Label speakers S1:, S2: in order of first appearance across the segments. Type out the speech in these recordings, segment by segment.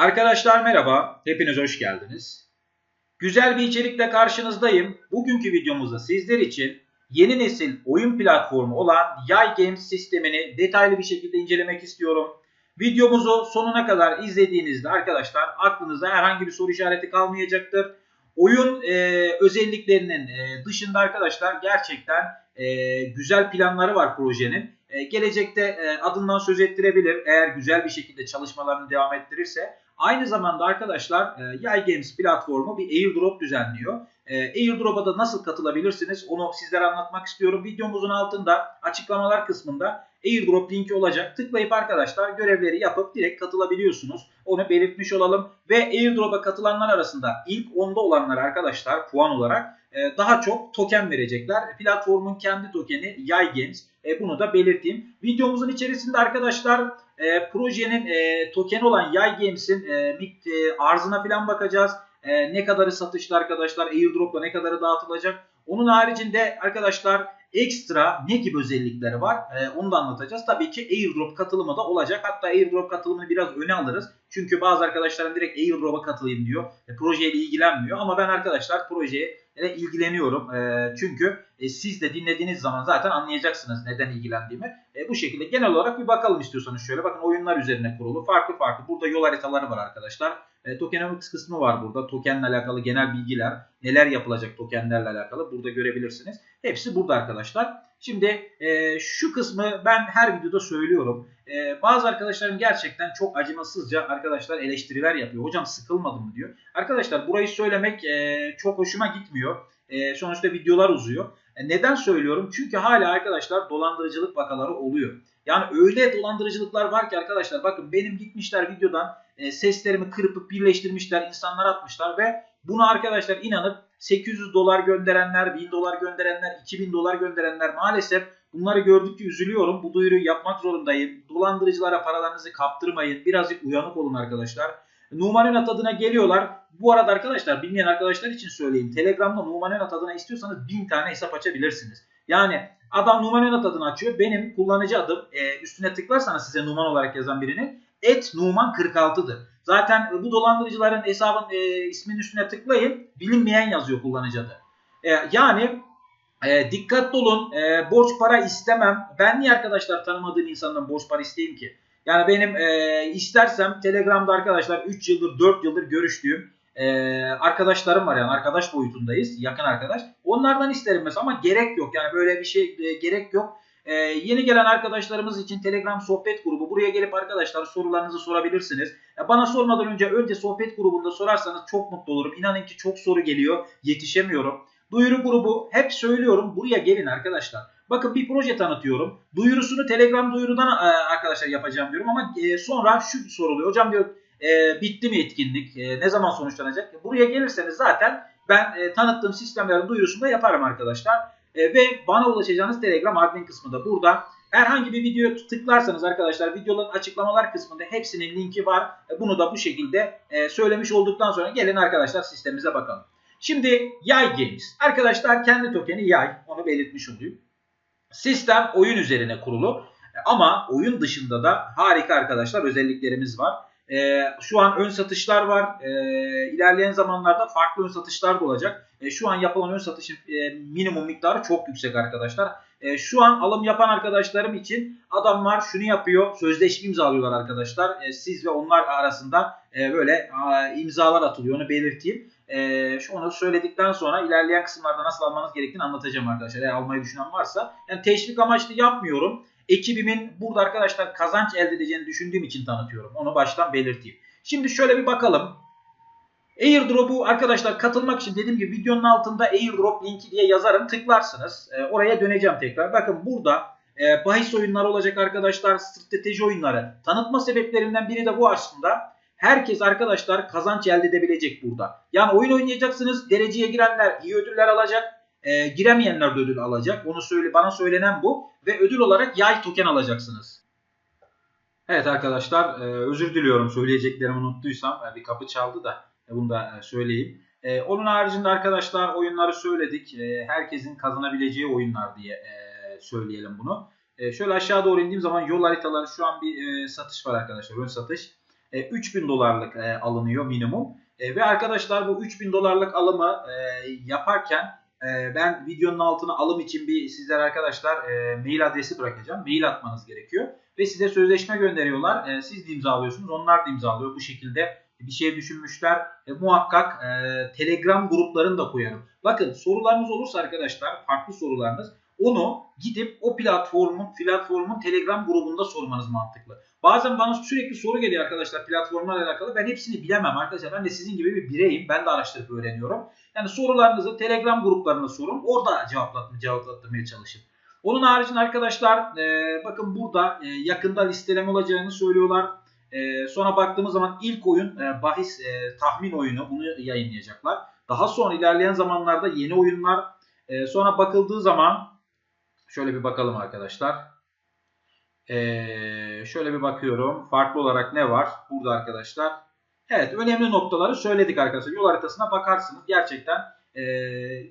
S1: Arkadaşlar merhaba, hepiniz hoş geldiniz. Güzel bir içerikle karşınızdayım. Bugünkü videomuzda sizler için yeni nesil oyun platformu olan Yay Games sistemini detaylı bir şekilde incelemek istiyorum. Videomuzu sonuna kadar izlediğinizde arkadaşlar aklınızda herhangi bir soru işareti kalmayacaktır. Oyun e, özelliklerinin e, dışında arkadaşlar gerçekten e, güzel planları var projenin. E, gelecekte e, adından söz ettirebilir eğer güzel bir şekilde çalışmalarını devam ettirirse. Aynı zamanda arkadaşlar e, Yay Games platformu bir airdrop düzenliyor. E, airdrop'a da nasıl katılabilirsiniz onu sizlere anlatmak istiyorum. Videomuzun altında açıklamalar kısmında airdrop linki olacak. Tıklayıp arkadaşlar görevleri yapıp direkt katılabiliyorsunuz. Onu belirtmiş olalım. Ve airdrop'a katılanlar arasında ilk 10'da olanlar arkadaşlar puan olarak e, daha çok token verecekler. Platformun kendi tokeni Yay Games. E, bunu da belirteyim. Videomuzun içerisinde arkadaşlar e, projenin e, tokeni olan Yay Games'in e, e, arzına falan bakacağız. E, ne kadarı satışta arkadaşlar, airdrop'la ne kadarı dağıtılacak. Onun haricinde arkadaşlar ekstra ne gibi özellikleri var e, onu da anlatacağız. Tabii ki airdrop katılımı da olacak. Hatta airdrop katılımını biraz öne alırız. Çünkü bazı arkadaşlarım direkt airdrop'a katılayım diyor. E, projeyle ilgilenmiyor. Ama ben arkadaşlar projeye ile ilgileniyorum. Çünkü e, siz de dinlediğiniz zaman zaten anlayacaksınız neden ilgilendiğimi. E, bu şekilde genel olarak bir bakalım istiyorsanız şöyle. Bakın oyunlar üzerine kurulu. Farklı farklı. Burada yol haritaları var arkadaşlar. E, tokenomics kısmı var burada. Tokenle alakalı genel bilgiler. Neler yapılacak tokenlerle alakalı. Burada görebilirsiniz. Hepsi burada arkadaşlar. Şimdi e, şu kısmı ben her videoda söylüyorum. E, bazı arkadaşlarım gerçekten çok acımasızca arkadaşlar eleştiriler yapıyor. Hocam sıkılmadım mı diyor. Arkadaşlar burayı söylemek e, çok hoşuma gitmiyor. E, sonuçta videolar uzuyor. E, neden söylüyorum? Çünkü hala arkadaşlar dolandırıcılık vakaları oluyor. Yani öyle dolandırıcılıklar var ki arkadaşlar bakın benim gitmişler videodan e, seslerimi kırpıp birleştirmişler, insanlar atmışlar ve bunu arkadaşlar inanıp 800 dolar gönderenler, 1000 dolar gönderenler, 2000 dolar gönderenler maalesef bunları gördükçe üzülüyorum. Bu duyuruyu yapmak zorundayım. Dolandırıcılara paralarınızı kaptırmayın. Birazcık uyanık olun arkadaşlar. Numan Önat adına geliyorlar. Bu arada arkadaşlar bilmeyen arkadaşlar için söyleyeyim. Telegram'da Numan Önat adına istiyorsanız 1000 tane hesap açabilirsiniz. Yani adam Numan Önat adını açıyor. Benim kullanıcı adım e, üstüne tıklarsanız size Numan olarak yazan birinin et Numan 46'dır. Zaten bu dolandırıcıların hesabın e, isminin üstüne tıklayın. Bilinmeyen yazıyor kullanıcı adı. E, yani e, dikkatli olun. E, borç para istemem. Ben niye arkadaşlar tanımadığım insandan borç para isteyeyim ki? Yani benim e, istersem Telegram'da arkadaşlar 3 yıldır 4 yıldır görüştüğüm e, arkadaşlarım var yani arkadaş boyutundayız yakın arkadaş. Onlardan isterim mesela ama gerek yok yani böyle bir şey e, gerek yok. E, yeni gelen arkadaşlarımız için Telegram sohbet grubu buraya gelip arkadaşlar sorularınızı sorabilirsiniz. E, bana sormadan önce önce sohbet grubunda sorarsanız çok mutlu olurum. İnanın ki çok soru geliyor yetişemiyorum. Duyuru grubu hep söylüyorum buraya gelin arkadaşlar. Bakın bir proje tanıtıyorum. Duyurusunu Telegram duyurudan e, arkadaşlar yapacağım diyorum ama e, sonra şu soruluyor. Hocam diyor e, bitti mi etkinlik? E, ne zaman sonuçlanacak? Buraya gelirseniz zaten ben e, tanıttığım sistemlerin duyurusunu da yaparım arkadaşlar. E, ve bana ulaşacağınız Telegram admin kısmı da burada. Herhangi bir videoya tıklarsanız arkadaşlar videoların açıklamalar kısmında hepsinin linki var. E, bunu da bu şekilde e, söylemiş olduktan sonra gelin arkadaşlar sistemimize bakalım. Şimdi Yay Games. Arkadaşlar kendi tokeni Yay. Onu belirtmiş olayım. Sistem oyun üzerine kurulu. Ama oyun dışında da harika arkadaşlar özelliklerimiz var. E, şu an ön satışlar var. E, ilerleyen zamanlarda farklı ön satışlar da olacak. E, şu an yapılan ön satışın e, minimum miktarı çok yüksek arkadaşlar. E, şu an alım yapan arkadaşlarım için adamlar şunu yapıyor. Sözleşme imzalıyorlar arkadaşlar. E, siz ve onlar arasında e, böyle e, imzalar atılıyor. Onu belirteyim. E, onu söyledikten sonra ilerleyen kısımlarda nasıl almanız gerektiğini anlatacağım arkadaşlar. Eğer almayı düşünen varsa. Yani teşvik amaçlı yapmıyorum. Ekibimin burada arkadaşlar kazanç elde edeceğini düşündüğüm için tanıtıyorum. Onu baştan belirteyim. Şimdi şöyle bir bakalım. Airdrop'u arkadaşlar katılmak için dediğim gibi videonun altında airdrop linki diye yazarım. Tıklarsınız. E, oraya döneceğim tekrar. Bakın burada e, bahis oyunları olacak arkadaşlar. Strateji oyunları. Tanıtma sebeplerinden biri de bu aslında. Herkes arkadaşlar kazanç elde edebilecek burada. Yani oyun oynayacaksınız. Dereceye girenler iyi ödüller alacak. E, giremeyenler de ödül alacak. Onu söyle bana söylenen bu ve ödül olarak yay token alacaksınız. Evet arkadaşlar e, özür diliyorum söyleyeceklerimi unuttuysam e, bir kapı çaldı da e, bunu da e, söyleyeyim. E, onun haricinde arkadaşlar oyunları söyledik. E, herkesin kazanabileceği oyunlar diye e, söyleyelim bunu. E, şöyle aşağı doğru indiğim zaman yol haritaları şu an bir e, satış var arkadaşlar ön satış. E, 3000 dolarlık e, alınıyor minimum. E, ve arkadaşlar bu 3000 dolarlık alımı e, yaparken e, ben videonun altına alım için bir sizler arkadaşlar e, mail adresi bırakacağım. Mail atmanız gerekiyor. Ve size sözleşme gönderiyorlar. E, siz de imzalıyorsunuz. Onlar da imzalıyor. Bu şekilde bir şey düşünmüşler. E, muhakkak e, Telegram gruplarını da koyarım. Bakın sorularınız olursa arkadaşlar farklı sorularınız onu gidip o platformun platformun Telegram grubunda sormanız mantıklı. Bazen bana sürekli soru geliyor arkadaşlar platformlarla alakalı. Ben hepsini bilemem arkadaşlar. Ben de sizin gibi bir bireyim. Ben de araştırıp öğreniyorum. Yani sorularınızı Telegram gruplarına sorun. Orada cevaplatma, cevaplattırmaya çalışın. Onun haricinde arkadaşlar e, bakın burada e, yakında listeleme olacağını söylüyorlar. E, sonra baktığımız zaman ilk oyun e, bahis e, tahmin oyunu bunu yayınlayacaklar. Daha sonra ilerleyen zamanlarda yeni oyunlar e, sonra bakıldığı zaman şöyle bir bakalım arkadaşlar. Ee, şöyle bir bakıyorum. Farklı olarak ne var? Burada arkadaşlar. Evet önemli noktaları söyledik arkadaşlar. Yol haritasına bakarsınız. Gerçekten e,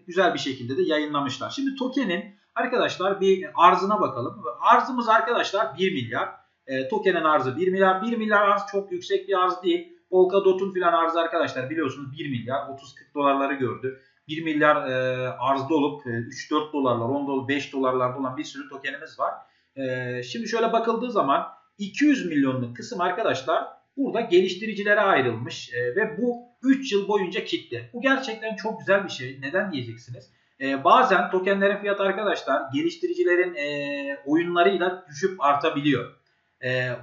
S1: güzel bir şekilde de yayınlamışlar. Şimdi tokenin arkadaşlar bir arzına bakalım. Arzımız arkadaşlar 1 milyar. E, tokenin arzı 1 milyar. 1 milyar arz çok yüksek bir arz değil. Polkadot'un filan arzı arkadaşlar biliyorsunuz 1 milyar 30-40 dolarları gördü. 1 milyar e, arzda olup e, 3-4 dolarlar 10 dolar 5 dolarlarda olan bir sürü tokenimiz var. E, şimdi şöyle bakıldığı zaman 200 milyonluk kısım arkadaşlar burada geliştiricilere ayrılmış e, ve bu 3 yıl boyunca kitle. Bu gerçekten çok güzel bir şey. Neden diyeceksiniz? E, bazen tokenlerin fiyatı arkadaşlar geliştiricilerin e, oyunlarıyla düşüp artabiliyor.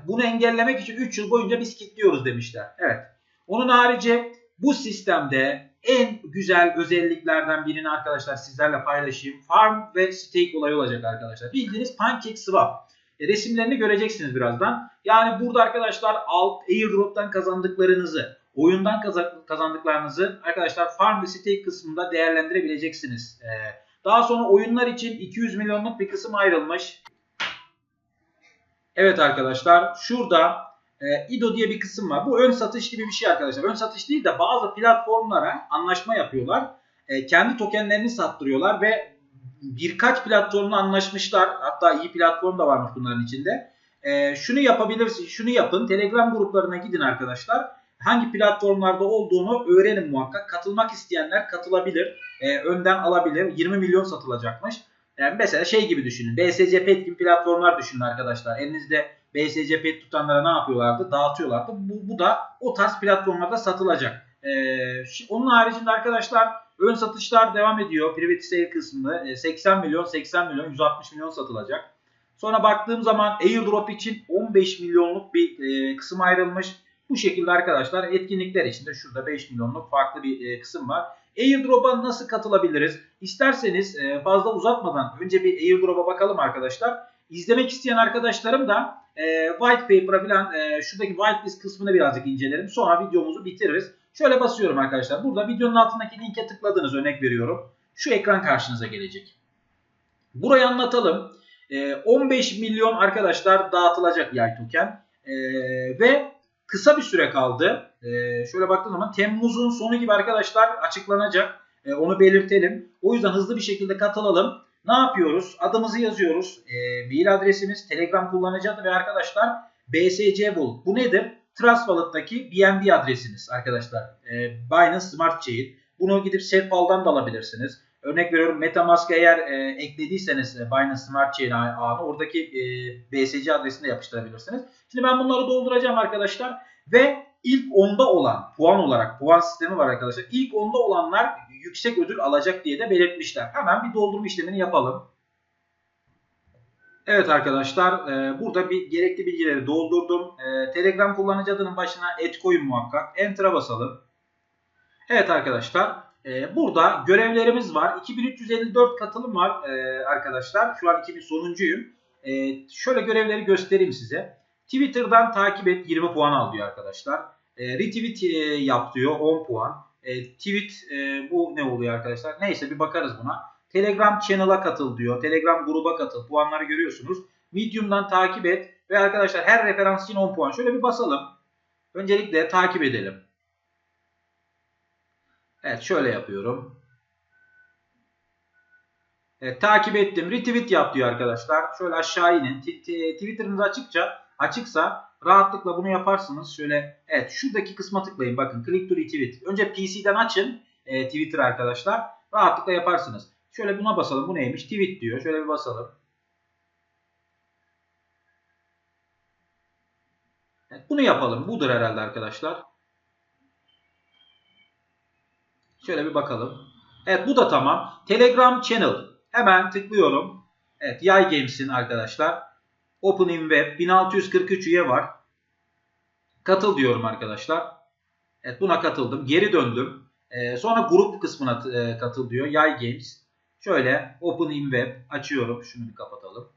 S1: Bunu engellemek için 3 yıl boyunca biz kilitliyoruz demişler. Evet. Onun harici bu sistemde en güzel özelliklerden birini arkadaşlar sizlerle paylaşayım. Farm ve stake olayı olacak arkadaşlar. Bildiğiniz Pancake Swap. E, resimlerini göreceksiniz birazdan. Yani burada arkadaşlar alt airdrop'tan kazandıklarınızı, oyundan kazandıklarınızı arkadaşlar farm ve stake kısmında değerlendirebileceksiniz. E, daha sonra oyunlar için 200 milyonluk bir kısım ayrılmış. Evet arkadaşlar şurada e, İDO diye bir kısım var. Bu ön satış gibi bir şey arkadaşlar. Ön satış değil de bazı platformlara anlaşma yapıyorlar. E, kendi tokenlerini sattırıyorlar ve birkaç platformla anlaşmışlar. Hatta iyi platform da varmış bunların içinde. E, şunu yapabilirsiniz, şunu yapın. Telegram gruplarına gidin arkadaşlar. Hangi platformlarda olduğunu öğrenin muhakkak. Katılmak isteyenler katılabilir. E, önden alabilir. 20 milyon satılacakmış. Yani mesela şey gibi düşünün. BSC Pet gibi platformlar düşünün arkadaşlar. Elinizde BSC Pet tutanlara ne yapıyorlardı? Dağıtıyorlardı. Bu, bu da o tarz platformlarda satılacak. Ee, onun haricinde arkadaşlar ön satışlar devam ediyor. Private sale kısmında 80 milyon, 80 milyon, 160 milyon satılacak. Sonra baktığım zaman airdrop için 15 milyonluk bir e, kısım ayrılmış. Bu şekilde arkadaşlar etkinlikler içinde şurada 5 milyonluk farklı bir e, kısım var. Airdrop'a nasıl katılabiliriz? İsterseniz e, fazla uzatmadan önce bir airdrop'a bakalım arkadaşlar. İzlemek isteyen arkadaşlarım da e, white paper'a falan e, şuradaki whitelist kısmını birazcık incelerim. Sonra videomuzu bitiririz. Şöyle basıyorum arkadaşlar. Burada videonun altındaki linke tıkladınız örnek veriyorum. Şu ekran karşınıza gelecek. Burayı anlatalım. E, 15 milyon arkadaşlar dağıtılacak yay. E, ve kısa bir süre kaldı. E, şöyle baktığım zaman Temmuz'un sonu gibi arkadaşlar açıklanacak. E, onu belirtelim. O yüzden hızlı bir şekilde katılalım. Ne yapıyoruz? Adımızı yazıyoruz. E, mail adresimiz, Telegram kullanıcı ve arkadaşlar BSC Bul. Bu nedir? Trust Wallet'taki BNB adresiniz arkadaşlar. E, Binance Smart Chain. Bunu gidip SafePal'dan da alabilirsiniz. Örnek veriyorum Metamask'a eğer e, eklediyseniz e, Binance Smart Chain ağını oradaki e, BSC adresini de yapıştırabilirsiniz. Şimdi ben bunları dolduracağım arkadaşlar. Ve ilk onda olan puan olarak puan sistemi var arkadaşlar. İlk onda olanlar yüksek ödül alacak diye de belirtmişler. Hemen bir doldurma işlemini yapalım. Evet arkadaşlar e, burada bir gerekli bilgileri doldurdum. E, Telegram kullanıcı adının başına et koyun muhakkak. Enter'a basalım. Evet arkadaşlar e, burada görevlerimiz var. 2354 katılım var arkadaşlar. Şu an 2000 sonuncuyum. Şöyle görevleri göstereyim size. Twitter'dan takip et 20 puan al diyor arkadaşlar. retweet yap diyor 10 puan. Tweet bu ne oluyor arkadaşlar? Neyse bir bakarız buna. Telegram channel'a katıl diyor. Telegram gruba katıl. Puanları görüyorsunuz. Medium'dan takip et. Ve arkadaşlar her referans için 10 puan. Şöyle bir basalım. Öncelikle takip edelim. Evet şöyle yapıyorum. Evet takip ettim. Retweet yap diyor arkadaşlar. Şöyle aşağı inin. Twitter'ınızı açıkça açıksa rahatlıkla bunu yaparsınız. Şöyle evet şuradaki kısma tıklayın. Bakın click to retweet. Önce PC'den açın e, Twitter arkadaşlar. Rahatlıkla yaparsınız. Şöyle buna basalım. Bu neymiş? Tweet diyor. Şöyle bir basalım. Evet, bunu yapalım. Budur herhalde arkadaşlar. Şöyle bir bakalım. Evet bu da tamam. Telegram channel. Hemen tıklıyorum. Evet Yay Games'in arkadaşlar. Open in Web 1643 üye var. Katıl diyorum arkadaşlar. Evet buna katıldım. Geri döndüm. Ee, sonra grup kısmına e, katıl diyor. Yay Games. Şöyle Open in Web açıyorum. Şunu bir kapatalım.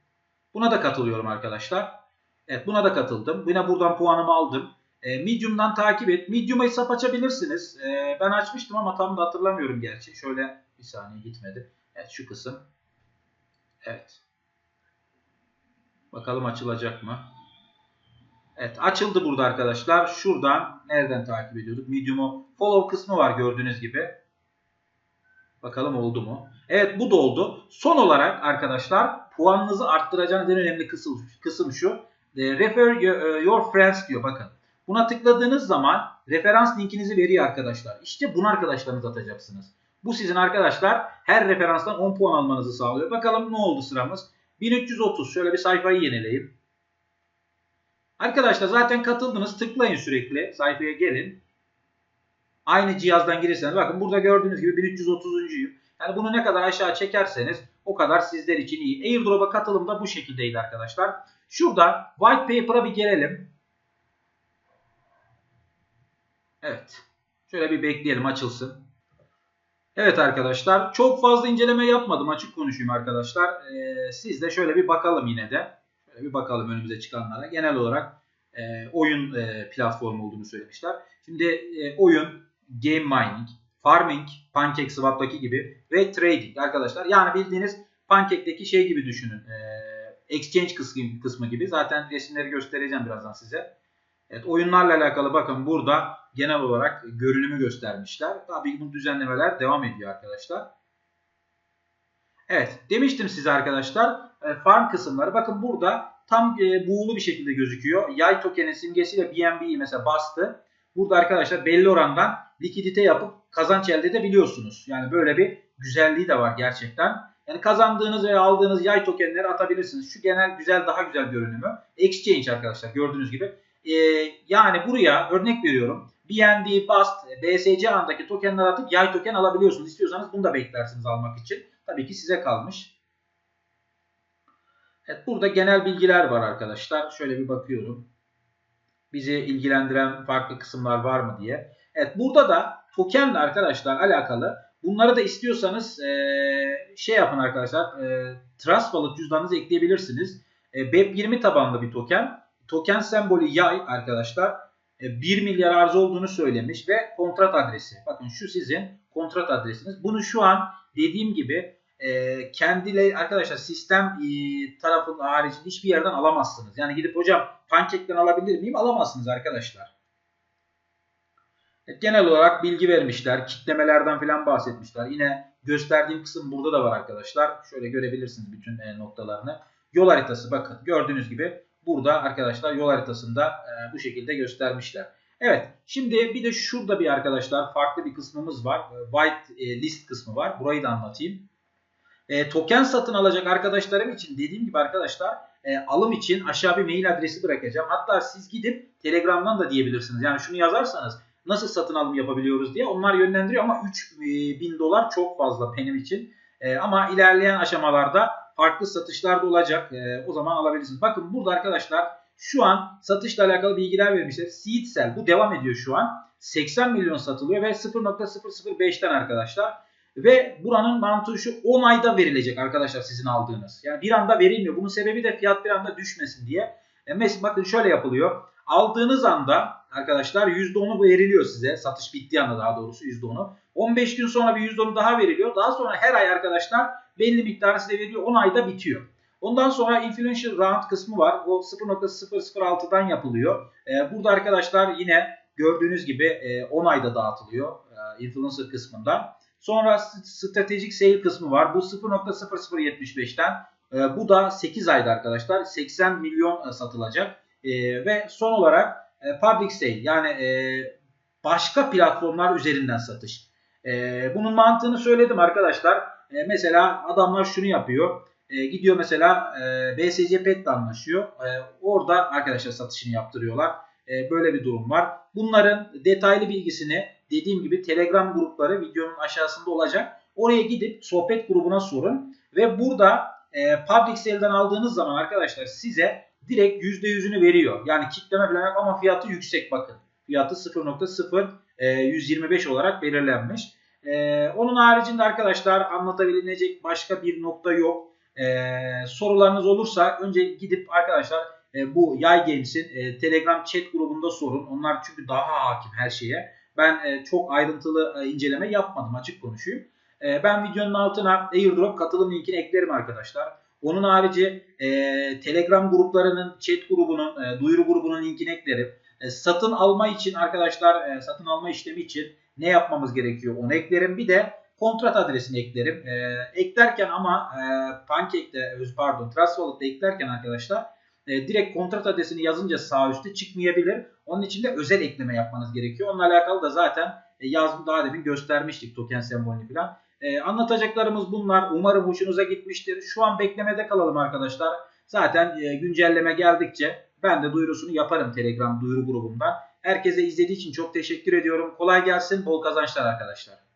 S1: Buna da katılıyorum arkadaşlar. Evet buna da katıldım. Yine buradan puanımı aldım. E, Medium'dan takip et. Medium'a hesap açabilirsiniz. E, ben açmıştım ama tam da hatırlamıyorum gerçi. Şöyle bir saniye gitmedi. Evet şu kısım. Evet. Bakalım açılacak mı? Evet açıldı burada arkadaşlar. Şuradan nereden takip ediyorduk? Medium'u follow kısmı var gördüğünüz gibi. Bakalım oldu mu? Evet bu da oldu. Son olarak arkadaşlar puanınızı arttıracağınız en önemli kısım, kısım şu. E, refer your friends diyor bakın. Buna tıkladığınız zaman referans linkinizi veriyor arkadaşlar. İşte bunu arkadaşlarınıza atacaksınız. Bu sizin arkadaşlar her referanstan 10 puan almanızı sağlıyor. Bakalım ne oldu sıramız? 1330. Şöyle bir sayfayı yenileyim. Arkadaşlar zaten katıldınız. Tıklayın sürekli. Sayfaya gelin. Aynı cihazdan girirseniz bakın burada gördüğünüz gibi 1330'uncuyum. Yani bunu ne kadar aşağı çekerseniz o kadar sizler için iyi. Airdrop'a katılım da bu şekildeydi arkadaşlar. Şurada white paper'a bir gelelim. Evet. Şöyle bir bekleyelim açılsın. Evet arkadaşlar çok fazla inceleme yapmadım açık konuşayım arkadaşlar. Ee, siz de şöyle bir bakalım yine de. Şöyle bir bakalım önümüze çıkanlara. Genel olarak e, oyun e, platformu olduğunu söylemişler. Şimdi e, oyun, game mining, farming, pancake swap'taki gibi ve trading arkadaşlar. Yani bildiğiniz pancake'deki şey gibi düşünün. E, exchange kısmı, kısmı gibi. Zaten resimleri göstereceğim birazdan size. Evet oyunlarla alakalı bakın burada genel olarak görünümü göstermişler. Tabii bu düzenlemeler devam ediyor arkadaşlar. Evet demiştim size arkadaşlar e, farm kısımları bakın burada tam e, buğulu bir şekilde gözüküyor. Yay tokenin simgesiyle BNB'yi mesela bastı. Burada arkadaşlar belli orandan likidite yapıp kazanç elde edebiliyorsunuz. Yani böyle bir güzelliği de var gerçekten. Yani kazandığınız veya aldığınız yay tokenleri atabilirsiniz. Şu genel güzel daha güzel görünümü. Exchange arkadaşlar gördüğünüz gibi. Ee, yani buraya örnek veriyorum. BNB, BAST, BSC andaki tokenler atıp yay token alabiliyorsunuz. İstiyorsanız bunu da beklersiniz almak için. Tabii ki size kalmış. Evet burada genel bilgiler var arkadaşlar. Şöyle bir bakıyorum. Bizi ilgilendiren farklı kısımlar var mı diye. Evet burada da tokenle arkadaşlar alakalı. Bunları da istiyorsanız e, şey yapın arkadaşlar. E, Trust Wallet cüzdanınızı ekleyebilirsiniz. E, BEP20 tabanlı bir token. Token sembolü yay arkadaşlar. E, 1 milyar arz olduğunu söylemiş ve kontrat adresi. Bakın şu sizin kontrat adresiniz. Bunu şu an dediğim gibi e, kendileri arkadaşlar sistem e, tarafının haricinde hiçbir yerden alamazsınız. Yani gidip hocam pankekten alabilir miyim? Alamazsınız arkadaşlar. Evet, genel olarak bilgi vermişler. Kitlemelerden falan bahsetmişler. Yine gösterdiğim kısım burada da var arkadaşlar. Şöyle görebilirsiniz bütün e, noktalarını. Yol haritası bakın gördüğünüz gibi burada arkadaşlar yol haritasında e, bu şekilde göstermişler. Evet şimdi bir de şurada bir arkadaşlar farklı bir kısmımız var. E, white e, list kısmı var. Burayı da anlatayım. Token satın alacak arkadaşlarım için dediğim gibi arkadaşlar alım için aşağı bir mail adresi bırakacağım. Hatta siz gidip Telegram'dan da diyebilirsiniz. Yani şunu yazarsanız nasıl satın alım yapabiliyoruz diye onlar yönlendiriyor ama 3000 e, dolar çok fazla benim için. Ama ilerleyen aşamalarda farklı satışlar da olacak. E, o zaman alabilirsiniz. Bakın burada arkadaşlar şu an satışla alakalı bilgiler vermişler. Seed sell bu devam ediyor şu an. 80 milyon satılıyor ve 0.005'ten arkadaşlar. Ve buranın mantığı şu 10 ayda verilecek arkadaşlar sizin aldığınız. Yani bir anda verilmiyor. Bunun sebebi de fiyat bir anda düşmesin diye. E mesela bakın şöyle yapılıyor. Aldığınız anda arkadaşlar %10'u veriliyor size. Satış bittiği anda daha doğrusu %10'u. 15 gün sonra bir %10'u daha veriliyor. Daha sonra her ay arkadaşlar belli miktarı size veriliyor. 10 ayda bitiyor. Ondan sonra influential round kısmı var. O 0.006'dan yapılıyor. Ee, burada arkadaşlar yine gördüğünüz gibi e, 10 ayda dağıtılıyor e, influencer kısmında. Sonra stratejik sale kısmı var. Bu 0.0075'ten. E, bu da 8 ayda arkadaşlar 80 milyon e, satılacak. Ve son olarak e, public sale yani e, başka platformlar üzerinden satış. E, bunun mantığını söyledim arkadaşlar. E, mesela adamlar şunu yapıyor. E, gidiyor mesela e, BSC Pet'le anlaşıyor. E, orada arkadaşlar satışını yaptırıyorlar. E, böyle bir durum var. Bunların detaylı bilgisini dediğim gibi Telegram grupları videonun aşağısında olacak. Oraya gidip sohbet grubuna sorun. Ve burada e, Public Sale'den aldığınız zaman arkadaşlar size direkt %100'ünü veriyor. Yani kitleme falan yok ama fiyatı yüksek bakın. Fiyatı 0.0125 olarak belirlenmiş. E, onun haricinde arkadaşlar anlatabilecek başka bir nokta yok. E, sorularınız olursa önce gidip arkadaşlar e, bu Yay Games'in e, Telegram chat grubunda sorun. Onlar çünkü daha hakim her şeye. Ben e, çok ayrıntılı e, inceleme yapmadım açık konuşayım. E, ben videonun altına airdrop katılım linkini eklerim arkadaşlar. Onun harici e, Telegram gruplarının chat grubunun, e, duyuru grubunun linkini eklerim. E, satın alma için arkadaşlar, e, satın alma işlemi için ne yapmamız gerekiyor onu eklerim. Bir de kontrat adresini eklerim. E, eklerken ama e, Pancake'de, pardon Trustwallet'da eklerken arkadaşlar e, direkt kontrat adresini yazınca sağ üstte çıkmayabilir. Onun için de özel ekleme yapmanız gerekiyor. Onunla alakalı da zaten e, yazdım daha demin göstermiştik token sembolünü falan. E, anlatacaklarımız bunlar. Umarım hoşunuza gitmiştir. Şu an beklemede kalalım arkadaşlar. Zaten e, güncelleme geldikçe ben de duyurusunu yaparım Telegram duyuru grubundan. Herkese izlediği için çok teşekkür ediyorum. Kolay gelsin, bol kazançlar arkadaşlar.